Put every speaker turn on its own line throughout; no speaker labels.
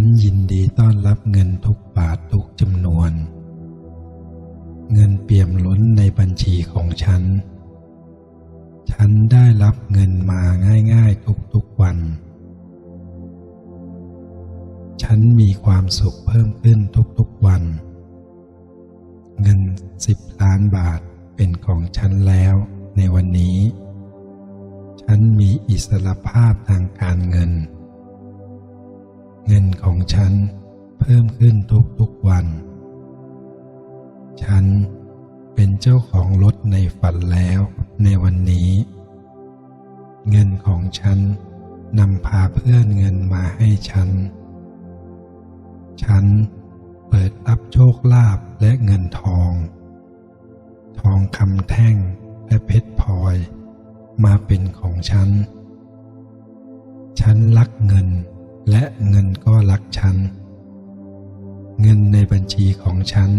ฉันยินดีต้อนรับเงินทุกบาททุกจำนวน เงินเปี่ยมล้นในบัญชีของฉัน ฉันได้รับเงินมาง่ายๆทุกๆวัน ฉันมีความสุขเพิ่มขึ้นทุกๆวัน เงินสิบล้านบาทเป็นของฉันแล้วในวันนี้ ฉันมีอิสรภาพทางการเงิน เงินของฉันเพิ่มขึ้นทุกๆวัน ฉันเป็นเจ้าของรถในฝันแล้วในวันนี้ เงินของฉันนำพาเพื่อนเงินมาให้ฉัน ฉันเปิดรับโชคลาภและเงินทอง ทองคำแท่งและเพชรพลอยมาเป็นของฉัน ฉันรักเงิน และเงินก็รักฉัน เงินในบัญชีของฉัน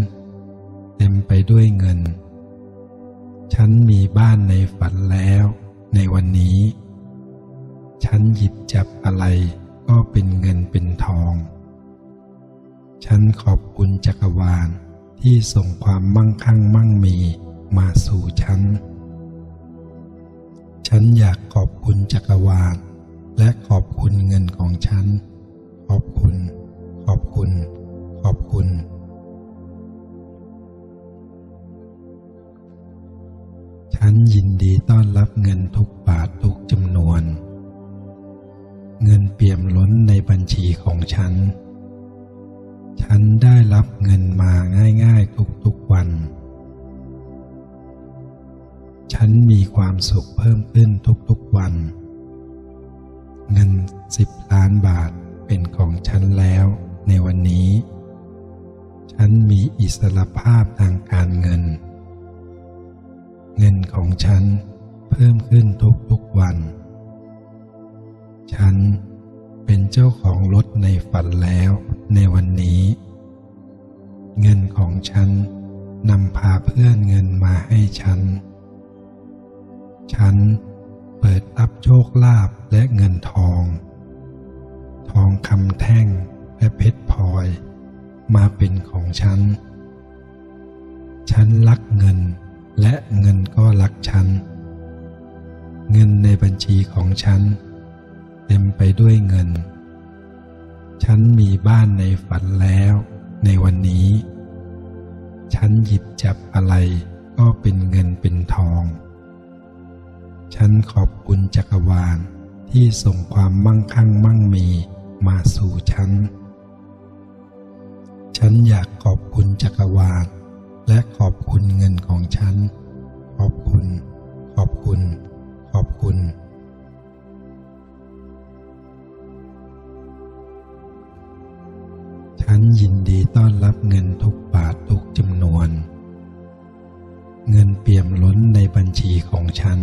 เต็มไปด้วยเงิน ฉันมีบ้านในฝันแล้วในวันนี้ ฉันหยิบจับอะไรก็เป็นเงินเป็นทอง ฉันขอบคุณจักรวาลที่ส่งความมั่งคั่งมั่งมีมาสู่ฉัน ฉันอยากขอบคุณจักรวาล และขอบคุณเงินของฉัน ขอบคุณ ขอบคุณ ขอบคุณ ฉันยินดีต้อนรับเงินทุกบาททุกจำนวน เงินเปี่ยมล้นในบัญชีของฉัน ฉันได้รับเงินมาง่ายๆทุกๆวัน ฉันมีความสุขเพิ่มขึ้นทุกๆวันเงิน สิบล้านบาทเป็นของฉันแล้วในวันนี้ ฉันมีอิสรภาพทางการเงิน เงินของฉันเพิ่มขึ้นทุกๆวัน ฉันเป็นเจ้าของรถในฝันแล้วในวันนี้ เงินของฉันนำพาเพื่อนเงินมาให้ฉัน ฉันเปิดรับโชคลาภและเงินทอง ทองคำแท่งและเพชรพลอย มาเป็นของฉัน ฉันรักเงินและเงินก็รักฉัน เงินในบัญชีของฉัน เต็มไปด้วยเงิน ฉันมีบ้านในฝันแล้วในวันนี้ ฉันหยิบจับอะไรก็เป็นเงินเป็นทอง ฉันขอบคุณจักรวาลที่ส่งความมั่งคั่งมั่งมี มาสู่ฉัน ฉันอยากขอบคุณจักรวาล และขอบคุณเงินของฉัน ขอบคุณ ขอบคุณ ขอบคุณ ฉันยินดีต้อนรับเงินทุกบาททุกจำนวน เงินเปี่ยมล้นในบัญชีของฉัน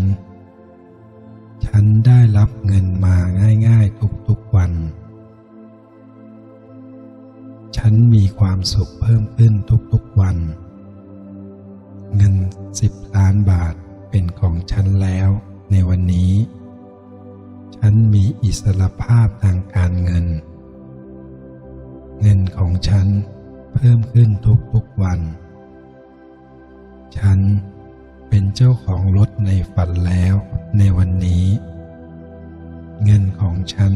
ฉันได้รับเงินมาง่ายๆทุก ความสุขเพิ่มขึ้นทุกๆวัน เงินสิบล้านบาทเป็นของฉันแล้วในวันนี้ ฉันมีอิสรภาพทางการเงิน เงินของฉันเพิ่มขึ้นทุกๆวัน ฉันเป็นเจ้าของรถในฝันแล้วในวันนี้ เงินของฉัน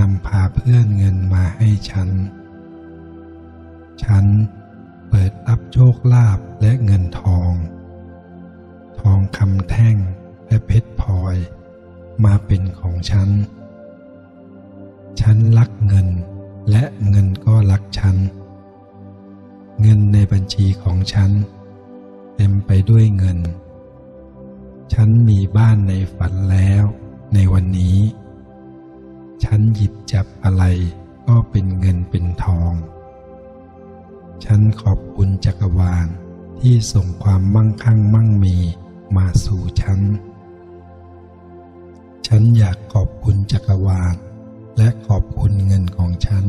นำพาเพื่อนเงินมาให้ฉัน ฉันเปิดรับโชคลาภและเงินทอง ทองคำแท่งและเพชรพลอย มาเป็นของฉัน ฉันรักเงินและเงินก็รักฉัน เงินในบัญชีของฉัน เต็มไปด้วยเงิน ฉันมีบ้านในฝันแล้วในวันนี้ ฉันหยิบจับอะไรก็เป็นเงินเป็นทอง ฉันขอบคุณจักรวาลที่ส่งความมั่งคั่งมั่งมีมาสู่ฉัน ฉันอยากขอบคุณจักรวาลและขอบคุณเงินของฉัน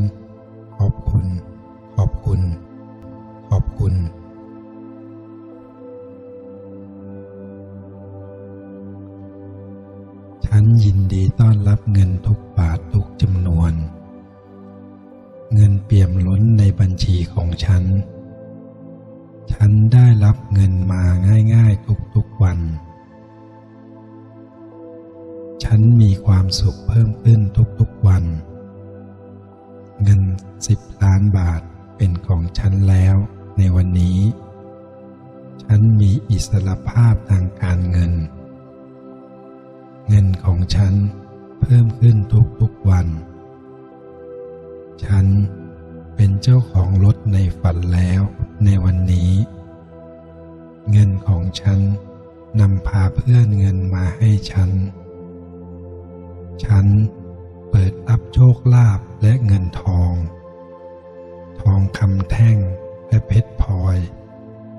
งินเงินเปี่ยมล้นในบัญชีของฉัน ฉันได้รับเงินมาง่ายๆทุกๆวัน ฉันมีความสุขเพิ่มขึ้นทุกๆวัน เงินสิบล้านบาทเป็นของฉันแล้วในวันนี้ ฉันมีอิสรภาพทางการเงิน เงินของฉันเพิ่มขึ้นทุกๆวัน ฉัน เป็นเจ้าของรถในฝันแล้วในวันนี้ เงินของฉันนำพาเพื่อนเงินมาให้ฉัน ฉันเปิดรับโชคลาภและเงินทอง ทองคำแท่งและเพชรพลอย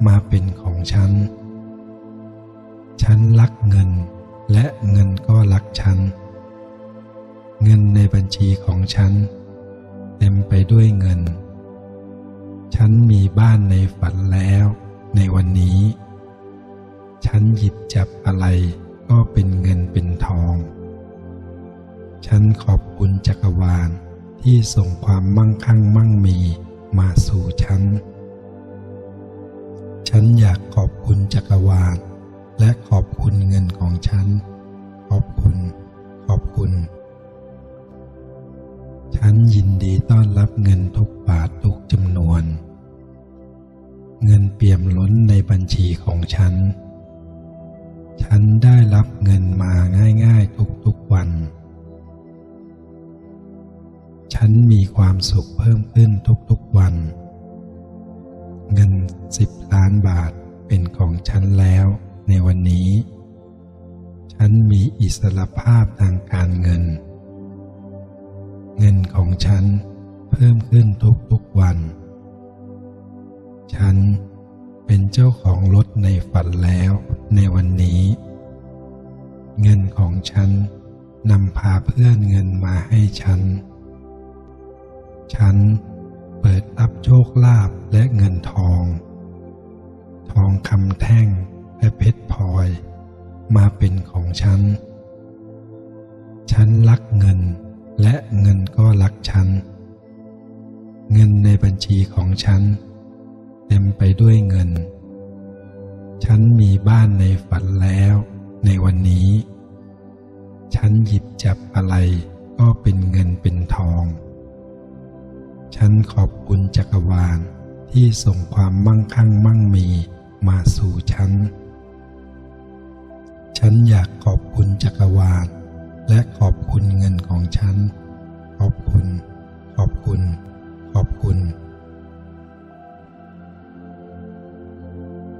มาเป็นของฉัน ฉันรักเงินและเงินก็รักฉัน เงินในบัญชีของฉัน เต็มไปด้วยเงิน ฉันมีบ้านในฝันแล้วในวันนี้ ฉันหยิบจับอะไรก็เป็นเงินเป็นทอง ฉันขอบคุณจักรวาลที่ส่งความมั่งคั่งมั่งมีมาสู่ฉัน ฉันอยากขอบคุณจักรวาล และขอบคุณเงินของฉัน ขอบคุณ ขอบคุณ ฉันยินดีต้อนรับเงินทุกบาททุกจำนวน เงินเปี่ยมล้นในบัญชีของฉัน ฉันได้รับเงินมาง่ายๆทุกๆวัน ฉันมีความสุขเพิ่มขึ้นทุกๆวัน เงินสิบล้านบาทเป็นของฉันแล้วในวันนี้ ฉันมีอิสรภาพทางการเงิน เงินของฉันเพิ่มขึ้นทุกๆวัน ฉันเป็นเจ้าของรถในฝันแล้วในวันนี้ เงินของฉันนำพาเพื่อนเงินมาให้ฉัน ฉันเปิดรับโชคลาภและเงินทอง ทองคำแท่งและเพชรพลอย มาเป็นของฉัน ฉันรักเงิน และเงินก็รักฉัน เงินในบัญชีของฉัน เต็มไปด้วยเงิน ฉันมีบ้านในฝันแล้วในวันนี้ ฉันหยิบจับอะไรก็เป็นเงินเป็นทอง ฉันขอบคุณจักรวาลที่ส่งความมั่งคั่งมั่งมีมาสู่ฉัน ฉันอยากขอบคุณจักรวาล และขอบคุณเงินของฉัน ขอบคุณ ขอบคุณ ขอบคุณ